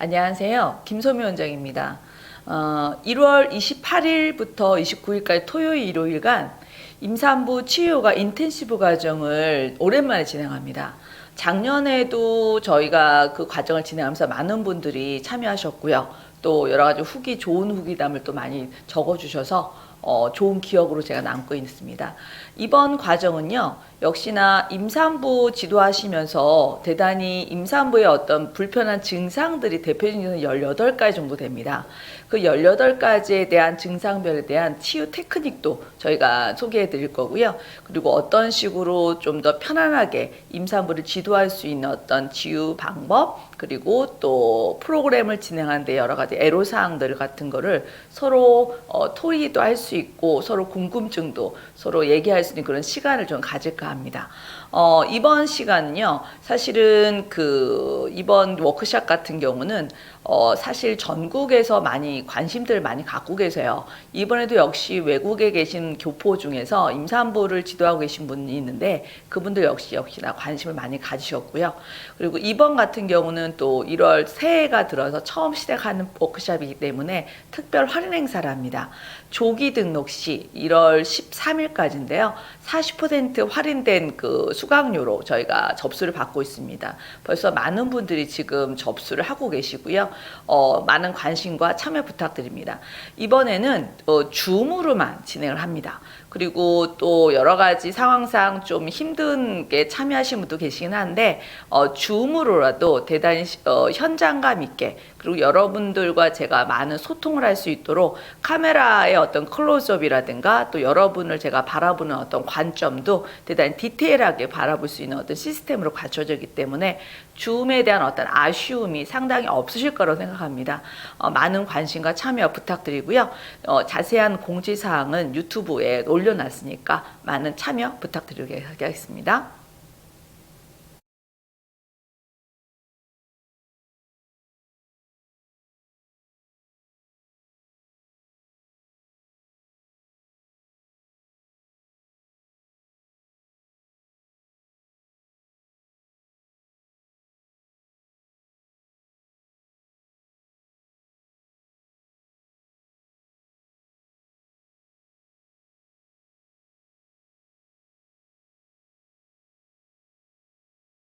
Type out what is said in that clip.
안녕하세요. 김소미 원장입니다. 어, 1월 28일부터 29일까지 토요일, 일요일간 임산부 치유가 인텐시브 과정을 오랜만에 진행합니다. 작년에도 저희가 그 과정을 진행하면서 많은 분들이 참여하셨고요. 또 여러 가지 후기, 좋은 후기담을 또 많이 적어주셔서 어, 좋은 기억으로 제가 남고 있습니다. 이번 과정은요, 역시나 임산부 지도하시면서 대단히 임산부의 어떤 불편한 증상들이 대표적인 18가지 정도 됩니다. 그 18가지에 대한 증상별에 대한 치유 테크닉도 저희가 소개해 드릴 거고요. 그리고 어떤 식으로 좀 더 편안하게 임산부를 지도할 수 있는 어떤 치유 방법, 그리고 또 프로그램을 진행하는데 여러 가지 애로사항들 같은 거를 서로 어, 토의도 할 수 있고 서로 궁금증도 서로 얘기할 수 있는 그런 시간을 좀 가질까 합니다. 어, 이번 시간은요, 사실은 그 이번 워크샵 같은 경우는 어, 사실 전국에서 많이 관심들 많이 갖고 계세요. 이번에도 역시 외국에 계신 교포 중에서 임산부를 지도하고 계신 분이 있는데 그분들 역시 역시나 관심을 많이 가지셨고요. 그리고 이번 같은 경우는 또 1월 새해가 들어서 처음 시작하는 워크샵이기 때문에 특별 할인 행사를 합니다. 조기 등록 시 1월 13일까지인데요. 40% 할인된 그 수강료로 저희가 접수를 받고 있습니다. 벌써 많은 분들이 지금 접수를 하고 계시고요. 어, 많은 관심과 참여 부탁드립니다. 이번에는 어, 줌으로만 진행을 합니다. 그리고 또 여러 가지 상황상 좀 힘든 게 참여하신 분도 계시긴 한데 어, 줌으로라도 대단히 어, 현장감 있게 그리고 여러분들과 제가 많은 소통을 할 수 있도록 카메라의 어떤 클로즈업이라든가 또 여러분을 제가 바라보는 어떤 관점도 대단히 디테일하게 바라볼 수 있는 어떤 시스템으로 갖춰져 있기 때문에 줌에 대한 어떤 아쉬움이 상당히 없으실 거라고 생각합니다. 어, 많은 관심과 참여 부탁드리고요. 어, 자세한 공지사항은 유튜브에 올려놨으니까 많은 참여 부탁드리겠습니다.